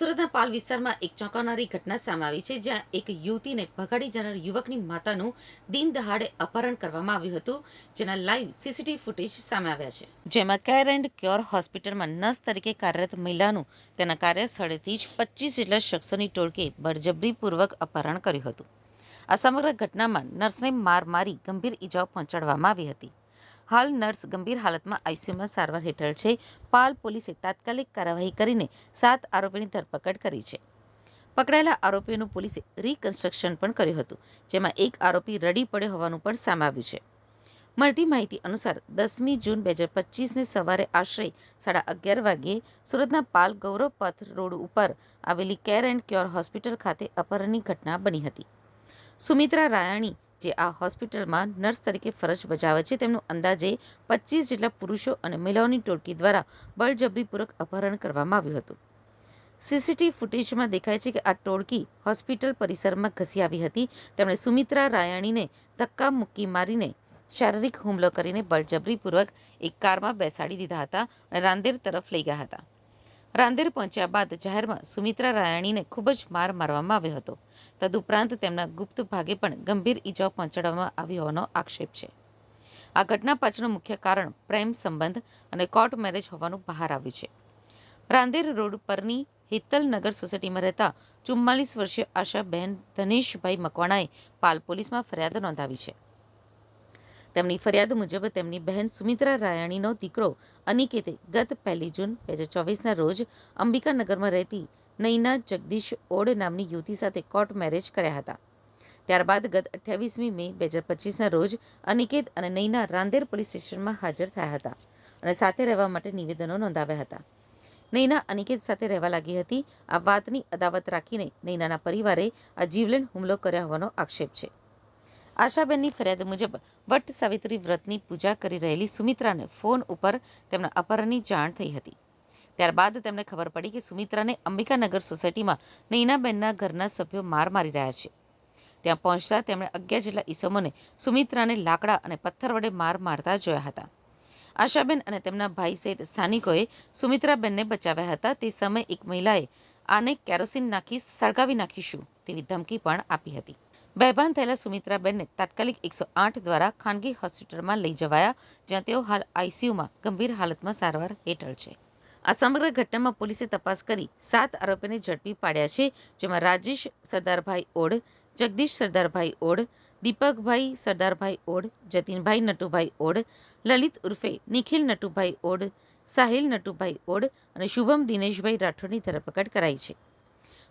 સુરતના પાલ વિસ્તારમાં એક ચોંકાવનારી ઘટના સામે આવી છે, જ્યાં એક યુવતીને ભગાડી જનાર યુવકની માતાનું દિન દહાડે અપહરણ કરવામાં આવ્યું હતું, જેના લાઈવ સીસીટીવી ફૂટેજ સામે આવ્યા છે. જેમાં કેર એન્ડ ક્યોર હોસ્પિટલમાં નર્સ તરીકે કાર્યરત મહિલાનું તેના કાર્યસ્થળેથી જ પચીસ જેટલા શખ્સોની ટોળકે બળજબરીપૂર્વક અપહરણ કર્યું હતું. આ સમગ્ર ઘટનામાં નર્સને માર મારી ગંભીર ઈજાઓ પહોંચાડવામાં આવી હતી. હાલ નર્સ ગંભીર હાલતમાં આઈસીયુમાં સારવાર હેઠળ છે. પાલ પોલીસે તાત્કાલિક કાર્યવાહી કરીને સાત આરોપીની ધરપકડ કરી છે. પકડાયેલા આરોપીઓનું પોલીસે રિકન્સ્ટ્રક્શન પણ કર્યું હતું, જેમાં એક આરોપી રડી પડ્યો હોવાનું પણ સામે આવ્યું છે. મળતી માહિતી અનુસાર દસમી જૂન બે હજાર પચીસને સવારે આશરે સાડા અગિયાર વાગ્યે સુરતના પાલ ગૌરવ પથ રોડ ઉપર આવેલી કેર એન્ડ ક્યોર હોસ્પિટલ ખાતે અપહરણની ઘટના બની હતી. સુમિત્રા રાયાણી જે આ હોસ્પિટલમાં નર્સ તરીકે ફરજ બજાવે છે, તેમનું અંદાજે પચીસ જેટલા પુરુષો અને મહિલાઓની ટોળકી દ્વારા બળજબરીપૂર્વક અપહરણ કરવામાં આવ્યું હતું. સીસીટીવી ફૂટેજમાં દેખાય છે કે આ ટોળકી હોસ્પિટલ પરિસરમાં ઘસી આવી હતી. તેમણે સુમિત્રા રાયાણીને ધક્કા મુક્કી મારીને શારીરિક હુમલો કરીને બળજબરીપૂર્વક એક કારમાં બેસાડી દીધા હતા અને રાંદેર તરફ લઈ ગયા હતા. રાંદેર પહોંચ્યા બાદ જાહેરમાં સુમિત્રા રાયાણીને ખૂબ જ માર મારવામાં આવ્યો હતો. તદુપરાંત તેમના ગુપ્ત ભાગે પણ ગંભીર ઈજાઓ પહોંચાડવામાં આવી હોવાનો આક્ષેપ છે. આ ઘટના પાછળનું મુખ્ય કારણ પ્રેમ સંબંધ અને કોર્ટ મેરેજ હોવાનું બહાર આવ્યું છે. રાંદેર રોડ પરની હિત્તલનગર સોસાયટીમાં રહેતા ચુમ્માલીસ વર્ષીય આશાબહેન ધનેશભાઈ મકવાણાએ પાલ પોલીસમાં ફરિયાદ નોંધાવી છે. તેમની ફરિયાદ મુજબ તેમની બહેન સુમિત્રા રાયાણીનો દીકરો અનિકેતે ગત પહેલી જૂન બે હજાર ચોવીસના રોજ અંબિકાનગરમાં રહેતી નૈના જગદીશ ઓડ નામની યુવતી સાથે કોર્ટ મેરેજ કર્યા હતા. ત્યારબાદ ગત અઠ્યાવીસમી મે બે હજાર પચીસના રોજ અનિકેત અને નૈના રાંદેર પોલીસ સ્ટેશનમાં હાજર થયા હતા અને સાથે રહેવા માટે નિવેદનો નોંધાવ્યા હતા. નૈના અનિકેત સાથે રહેવા લાગી હતી. આ વાતની અદાવત રાખીને નૈનાના પરિવારે આ જીવલેણ હુમલો કર્યા હોવાનો આક્ષેપ છે. આશાબેનની ફરિયાદ મુજબ વટ સાવિત્રી વ્રતની પૂજા કરી રહેલી સુમિત્રાને ફોન ઉપર તેમના અપહરણની જાણ થઈ હતી. ત્યારબાદ તેમને ખબર પડી કે સુમિત્રાને અંબિકાનગર સોસાયટીમાં નૈનાબેનના ઘરના સભ્યો માર મારી રહ્યા છે. ત્યાં પહોંચતા તેમણે અગિયાર જેટલા ઈસમોને સુમિત્રાને લાકડા અને પથ્થર વડે માર મારતા જોયા હતા. આશાબેન અને તેમના ભાઈ સહિત સ્થાનિકોએ સુમિત્રાબેનને બચાવ્યા હતા. તે સમયે એક મહિલાએ આને કેરોસીન નાખી સળગાવી નાખીશું તેવી ધમકી પણ આપી હતી. બેભાન થયેલા સુમિત્રાબેનને તાત્કાલિક એકસો આઠ દ્વારા ખાનગી હોસ્પિટલમાં લઈ જવાયા, જ્યાં તેઓ હાલ આઈસીયુમાં ગંભીર હાલતમાં સારવાર હેઠળ છે. આ સમગ્ર ઘટનામાં પોલીસે તપાસ કરી સાત આરોપીને ઝડપી પાડ્યા છે, જેમાં રાજેશ સરદારભાઈ ઓડ, જગદીશ સરદારભાઈ ઓડ, દીપકભાઈ સરદારભાઈ ઓડ, જતીનભાઈ નટુભાઈ ઓડ, લલિત ઉર્ફે નિખિલ નટુભાઈ ઓડ, સાહિલ નટુભાઈ ઓડ અને શુભમ દિનેશભાઈ રાઠોડની ધરપકડ કરાઈ છે.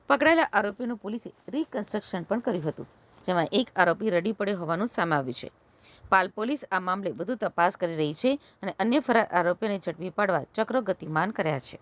પકડાયેલા આરોપીનું પોલીસે રિકન્સ્ટ્રક્શન પણ કર્યું હતું. જેમાં એક આરોપી રડી પડ્યો હોવાનું સામે આવ્યું છે. પાલ પોલીસ આ મામલે વધુ તપાસ કરી રહી છે અને અન્ય ફરાર આરોપીઓને ઝડપી પાડવા ચક્રો ગતિમાન કર્યા છે.